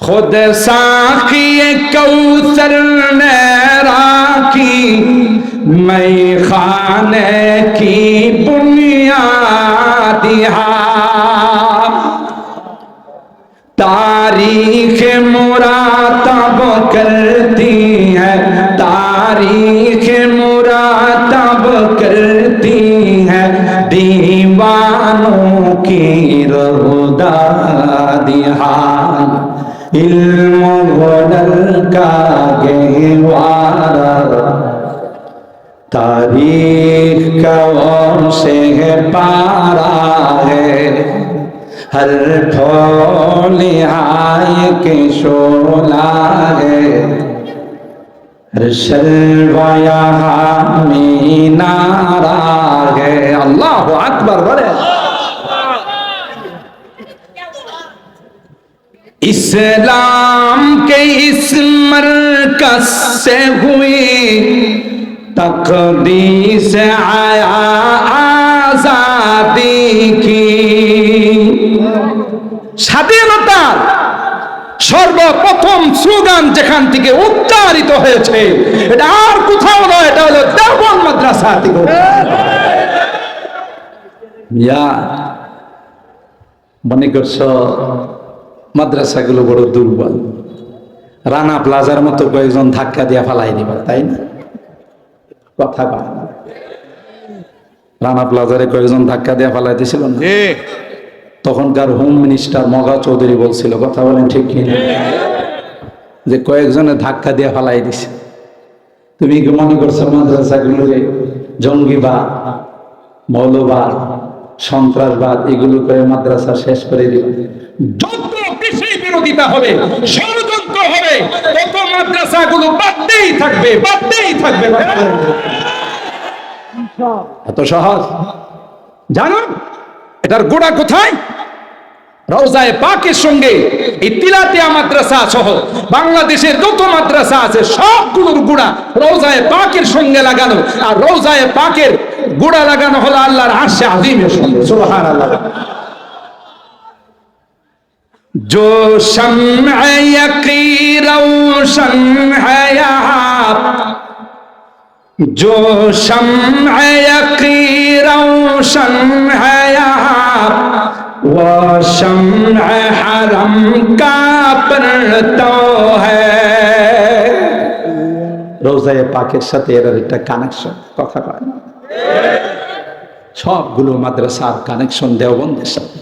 خود ساقی کوثر نیرا کی، میں خانے کی بنیاد ہاں۔ تاریخ مراتب کرتی ہے، تاریخ مراتب کرتی ہے۔ دیوانوں کی رو داد ہاں۔ इल्म बदल का गहवारा तारीख का से है पारा है हर ठोल आय के शोला है हर शलवाया में नारा है अल्लाह अकबर बोले اسلام کے اس مرکز سے ہوئی تقدیس آیا آزادی کی স্বাধীনতার সর্বপ্রথম স্লোগান যেখান থেকে উচ্চারিত হয়েছে, এটা আর কোথাও নয়, এটা হলো দেবন মাদ্রাসা থেকে মনে করছ মাদ্রাসাগুলো বড় দুর্বল। রানা প্লাজার মতো কয়েকজন ধাক্কা দিয়া ফালাই দিবা তাই না? কথা কয় রানা প্লাজারে কয়েকজন ধাক্কা দিয়া ফালাই দিছিল না? তখনকার হোম মিনিস্টার মগা চৌধুরী বলছিল কথা বলেন ঠিক কি না? যে কয়েকজনে ধাক্কা দিয়ে ফালাই দিছে। তুমি কি মনে করছ মাদ্রাসাগুলোকে জঙ্গিবাদ মৌলবাদ সন্ত্রাসবাদ এগুলো করে মাদ্রাসা শেষ করে বেশি বিরোধিতা হবে, ষড়যন্ত্র হবে, তত মাদ্রাসাগুলো বাদতেই থাকবে বাদতেই থাকবে এত সহজ। জানো, এটার গোড়া কোথায়? রওজায় পাকের সঙ্গে এই তিলাতিয়া মাদ্রাসা সহ বাংলাদেশের যত মাদ্রাসা আছে, সবগুলোর গুড়া রওজায় পাকের সঙ্গে লাগানো। আর রওজায় পাকের গুড়া লাগানো হলো আল্লাহর আশে আজিমের সঙ্গে। جو شمع یقی روشن ہے جو شمع یقی روشن ہے یہاں وہ شمع حرم کا پرتو ہے۔ রোজায় পাকের সাথে کانکشن একটা কানেকশন কথা گلو مدرسار کانکشن دیو بندے সাথে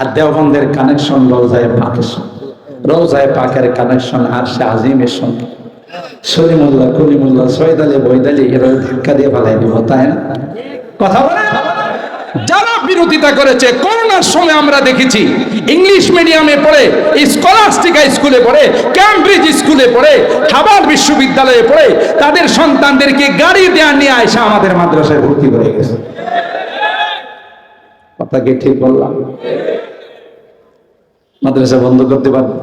আর দেওবন্দের কানেকশন রোজায় পাকের সঙ্গে। রোজায় পাকের কানেকশন আর সে আজিমের সঙ্গে। সলিমুল্লাহ কলিমুল্লাহ, সৈয়দ আলী বৈদ আলী এরা ধাক্কা দিয়ে ফালাই দিব, তাই না? কথা বলে যারা বিরোধিতা করেছে, করোনার সময় আমরা দেখেছি, ইংলিশ মিডিয়ামে পড়ে স্কলাস্টিকা স্কুলে পড়ে ক্যামব্রিজ স্কুলে পড়ে হাবার বিশ্ববিদ্যালয়ে পড়ে, তাদের সন্তানদেরকে গাড়ি দেওয়া নিয়ে আসা আমাদের মাদ্রাসায় ভর্তি করে গেছে। কথা কি ঠিক বললাম? মাদ্রাসা বন্ধ করতে পারবে?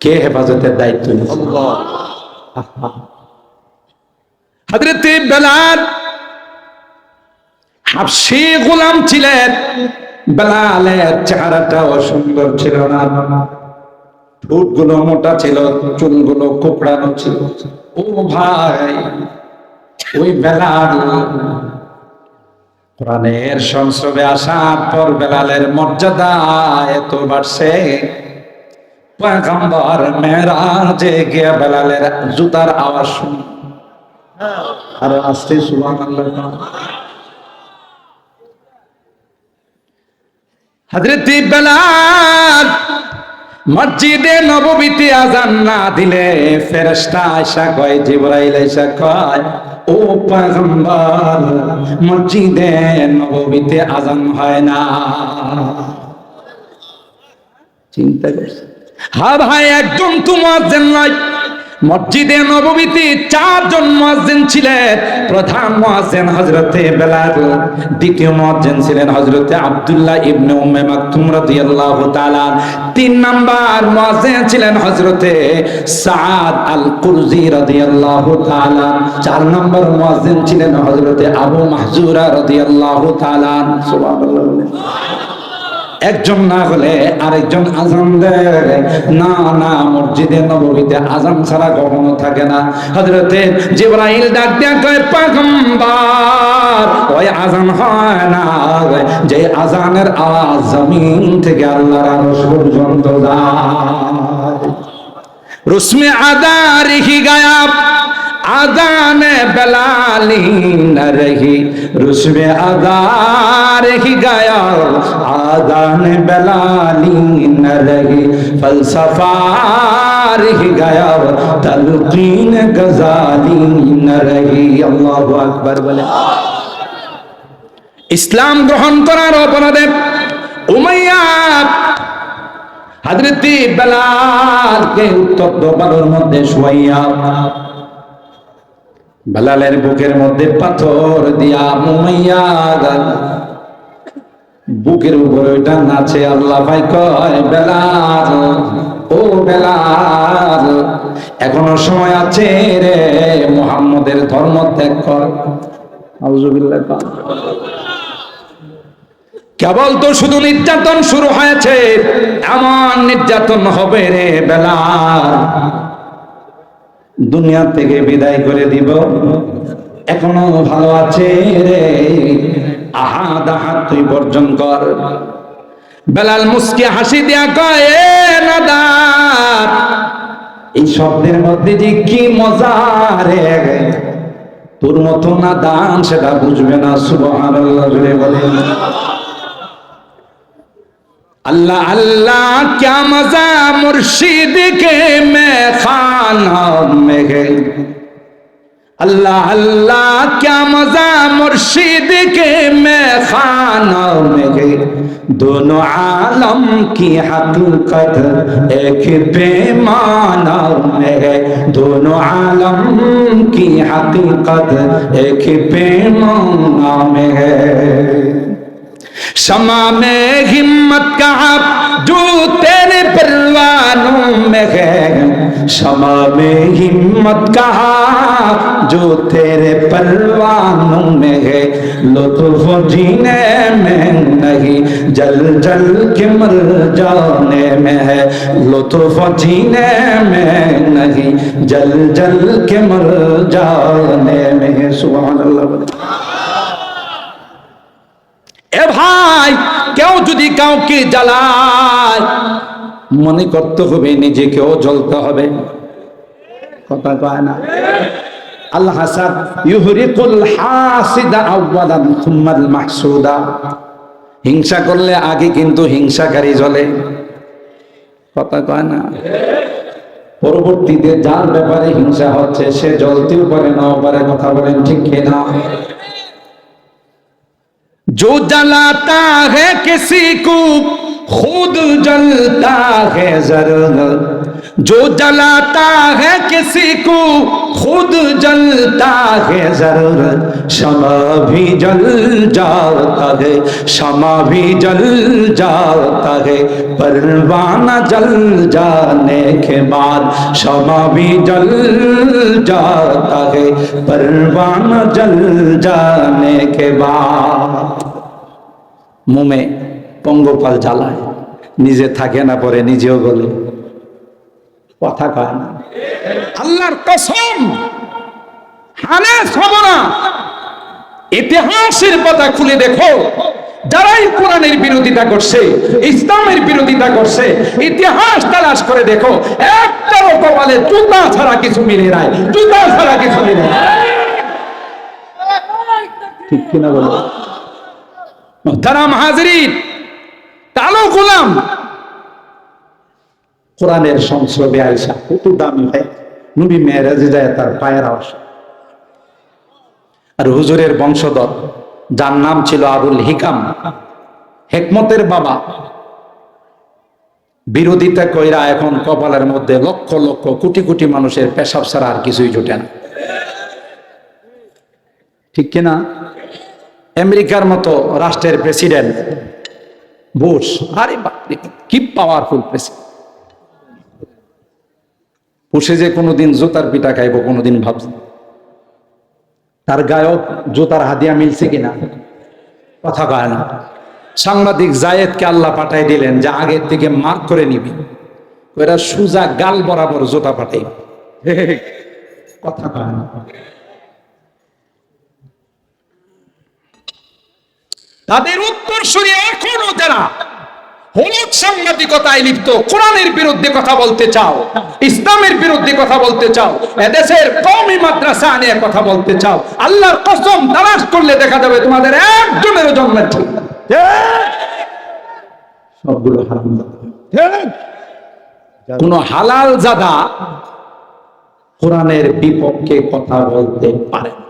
কে হেফাজতের দায়িত্ব নিয়েছে? হজরত বেলাল হাফসি গোলাম ছিলেন। বেলালের চেহারাটাও সুন্দর ছিল না। ঠোঁটগুলো মোটা ছিল চুলগুলো কোপড়ানো ছিল। ও ভাই ওই বেলাল কোরআনের সংসবে আসার পর বেলালের মর্যাদা এত বাড়ছে। পয়গম্বর মেরাজে গিয়ে বেলালের জুতার আওয়াজ শুনি। আর আসতে সুবহানাল্লাহ। হযরত বেলাল মসজিদে নববীতে আজান না দিলে ফেরেশতা আয়সা কয়, জিবরাইল আয়সা কয় ও পয়গম্বর মসজিদে নববীতে আজান হয় না। চিন্তা করছে হ্যাঁ ভাই একদম তোমার নয় মসজিদে নববীতে চারজন মুয়াজ্জিন ছিলেন। প্রধান মুয়াজ্জিন হযরতে বেলাল, দ্বিতীয় মুয়াজ্জিন ছিলেন হযরতে আব্দুল্লাহ ইবনে উম্মে মাকতুম রাদিয়াল্লাহু তাআলা। তিন নাম্বার মুয়াজ্জিন ছিলেন হযরতে সাদ আল কুরজি রাদিয়াল্লাহু তাআলা। চার নম্বর মুয়াজ্জিন ছিলেন হযরতে আবু মাহজুরা রাদিয়াল্লাহু তাআলা। সুবহানাল্লাহ সুবহানাল্লাহ। একজন না হলে আরেকজন আজান দেয়। না না, মসজিদে, নবমীতে আজান ছাড়া কখনো থাকে না। হজরতে জিব্রাইল ডাক দেয়া কয় পাগম্বার ওই আজান হয় না যে আজানের আওয়াজ জমিন থেকে আল্লাহর আরশ পর্যন্ত যায়। রুসমে আদা রেখি গায়াব আদান বেলালি ন রহি রুসমে আদা রেখি গায়াব আদান বেলালি ন রহি ফলসফা রেখি গায়াব তলকিন গজালি ন রহি, আল্লাহু আকবার বলে। ইসলাম গ্রহণ করার অপরাধে উমাইয়া হাজরতি বেলালকে উত্তপ্ত বালুর মধ্যে শুয়াইয়া বেলালের বুকের মধ্যে পাথর দিয়া মুমাইয়া বুকের উপরে ওইটা নাচে আল্লাহ ভাই কয়, বেলাল, ও বেলাল, এখনও সময় আছে রে মুহাম্মদের ধর্ম ত্যাগ কর। কেবল তো শুধু নির্যাতন শুরু হয়েছে, এমন নির্যাতন হবে রে বেলাল। দুনিয়া থেকে বিদায় করে দিব। এখনও ভালো আছে রে। আহাদ আহাদ তুই বর্জন কর। বেলাল মুসকি হাসি দিয়া কয়, "এ নাদার এই শব্দের মধ্যে যে কি মজা রে। তোর মতো না দান সেটা বুঝবে না, সুবহানাল্লাহ জুড়ে اللہ اللہ کیا مزہ مرشید کے میں خانہ میں ہے۔ اللہ اللہ کیا مزہ مرشید کے میں خانہ میں ہے۔ دونوں عالم کی حقیقت ایک پیمانہ میں ہے۔ دونوں عالم کی حقیقت ایک پیمانہ میں ہے۔ شما میں ہمت کہاں جو تیرے پروانوں میں ہے شما میں ہمت کہاں جو تیرے پروانوں میں ہے لطف جینے میں نہیں، جل جل کے مر جانے میں ہے، لطف جینے میں نہیں، جل جل کے مر جانے میں ہے، سبحان اللہ۔ এ ভাই, কেউ যদি কাউকে জ্বালায়, মনে করতে হবে নিজেকেও জ্বলতে হবে। কথা কয় না? আল্লাহ হাসাদ ইউহরিকুল হাসিদা আউয়ালান সুম্মাল মাহসুদা। হিংসা করলে আগে কিন্তু হিংসাকারী জ্বলে। কথা কয় না? পরবর্তীতে যার ব্যাপারে হিংসা হচ্ছে, সে জ্বলতেও পারে, নাও পারে, কথা বলেন ঠিক কিনা? جو جلاتا ہے کسی کو، خود جلتا ہے زرد جو جلاتا ہے کسی کو، خود جلتا ہے ضرورت شمع بھی جل جاتا ہے، شمع بھی جل جاتا ہے۔ پروانہ جل جانے کے بعد شمع بھی جل جاتا ہے۔ پروانہ جل جانے کے بعد মোমে পঙ্গপাল জ্বালায়। নিজে থাকে না পরে নিজেও বলে। কথা কয় না। আল্লাহর কসম হানে সবনা ইতিহাসের পাতা খুলে দেখো। যারাই কোরআনের বিরোধিতা করছে ইসলামের বিরোধিতা করছে ইতিহাস তালাশ করে দেখো একটাও কপালে জুতা ছাড়া কিছু মিলে নাই। জুতা ছাড়া কিছু মিলে নাই। ঠিক কিনা বলো? মোহতারাম হাজরিন কালো গোলাম। কোরআনের সংসদে আয়সা কত দামি ভাই। নবী মেয়েরাজে যায় তার পায়ের আওয়াজ। আর হুজুরের বংশধর, যার নাম ছিল আবুল হিকাম, হেকমতের বাবা। বিরোধিতা কইরা এখন কপালের মধ্যে লক্ষ লক্ষ কোটি কোটি মানুষের পেশাব ছাড়া আর কিছুই জোটে না। ঠিক কিনা? আমেরিকার মতো রাষ্ট্রের প্রেসিডেন্ট বুশ, আরে কি পাওয়ারফুল প্রেসিডেন্ট বুশে যে কোনোদিন জুতার পিঠা খাইব, কোনোদিন ভাবছি। তার গায়ক জুতার হাদিয়া মিলছে কিনা? কথা কয় না। সাংবাদিক জায়েদকে আল্লাহ পাঠাই দিলেন যে আগের থেকে মার্ক করে নিবি। ওরা সুজা গাল বরাবর জোতা পাঠাই কথা কয় না। তাদের উত্তর সূরি এখনও যারা হলুদ সাংবাদিকতায় লিপ্ত, কোরআনের বিরুদ্ধে কথা বলতে চাও, ইসলামের বিরুদ্ধে কথা বলতে চাও, এদেশের কওমি মাদ্রাসা নিয়ে কথা বলতে চাও, আল্লাহর কসম তালাশ করলে দেখা যাবে তোমাদের একজনেরও জন্মের ঠিক। সবগুলো কোন হালাল জাদা কোরআনের বিপক্ষে কথা বলতে পারে না।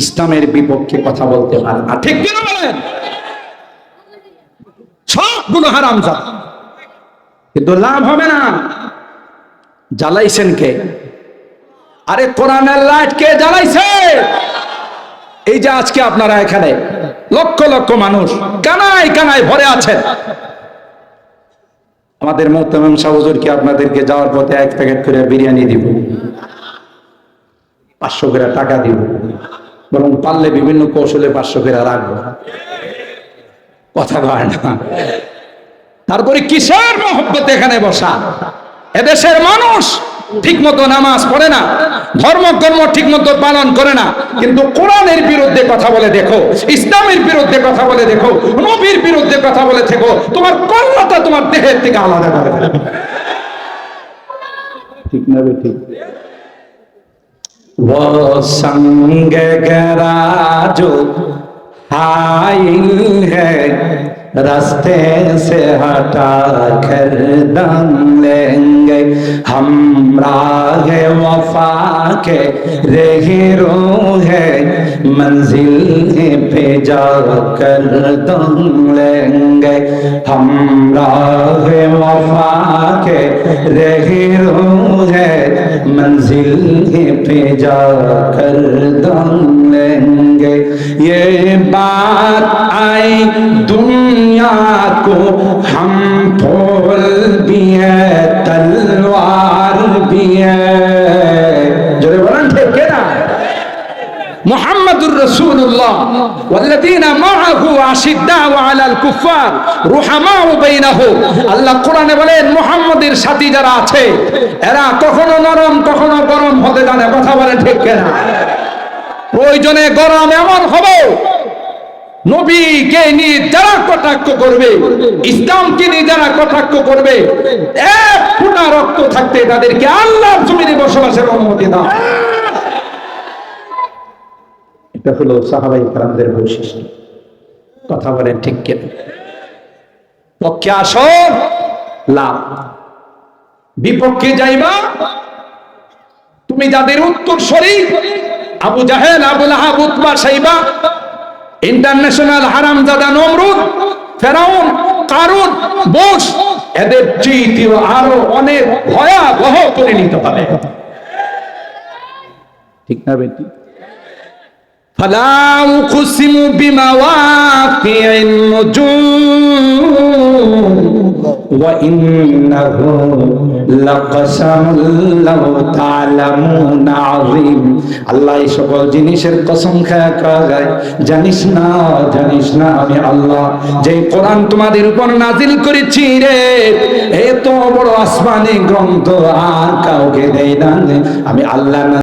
ইসলামের বিপক্ষে কথা বলতে পারে না। ঠিক কিনা বলেন? সবগুলো হারাম জাদা কিন্তু লাভ হবে না। জ্বালাইছেন কে? আরে কোরআনের লাইট কে জ্বালাইছে? এই যে আজকে আপনারা এখানে লক্ষ লক্ষ মানুষ কানায় কানায় ভরে আছেন। আমাদের মোহতামিম সাহুজুরকে আপনাদেরকে যাওয়ার পথে এক প্যাকেট করে বিরিয়ানি দিব? পাঁচশো করে টাকা দিব? বরং পারলে বিভিন্ন কৌশলে পাঁচশো করে রাখব। কথা কয় না। তারপরে কিসের মহব্বত এখানে বসা? এদেশের মানুষ ঠিক মতো নামাজ পড়ে না ধর্মকর্ম ঠিক মতো পালন করে না, কিন্তু কোরআনের বিরুদ্ধে কথা বলে দেখো, ইসলামের বিরুদ্ধে কথা বলে দেখো, নবীর বিরুদ্ধে কথা বলে দেখো, তোমার কল্লাটা তোমার দেহের থেকে আলাদা করে। ঠিক না ঠিক। سنگ گراجو حائل ہے راستے سے ہٹا کر دم لیں گے۔ ہم راہ وفا کے رہی رو ہے۔ منزل پہ جا کر دم لیں گے۔ ہم راہ وفا کے رہی رو ہے۔ منزل پہ جا کر তলোয়ার জোরে যারা আছে, এরা কখনো নরম, কখনো গরম হতে জানে। কথা বলে ঠিক কেনা? প্রয়োজনে গরম এমন হবে নবীকে নিয়ে যারা কটাক্ষ করবে, ইসলামকে নিয়ে যারা কটাক্ষ করবে, এক রক্ত থাকতে তাদেরকে জমিনে বসবাসের অনুমতি দাও। এটা হলো সাহাবাই বৈশিষ্ট্য। কথা বলেন ঠিক কেন? পক্ষে আসো, লাভ। বিপক্ষে যাইবা, তুমি যাদের উত্তর শরীর আবু জাহেল আবুল আহাব উতবা সাইবা ইন্টারন্যাশনাল হারামজাদা নমরুদ ফেরাউন কারুন বোস এদের চেয়েও আরো অনেক ভয়াবহ করে নিতে হবে ঠিক না বেটি فلا أقسم بمواقع النجوم وإنه لقسم لو تعلمون عظيم আল্লাহ এই সকল জিনিসের কসম খায়া খায় জানিস না জানিস না আমি আল্লাহ যে কোরআন তোমাদের উপর নাজিল করেছি রে এত বড় আসমানি গ্রন্থ আর কাউকে দেয় না আমি আল্লাহ না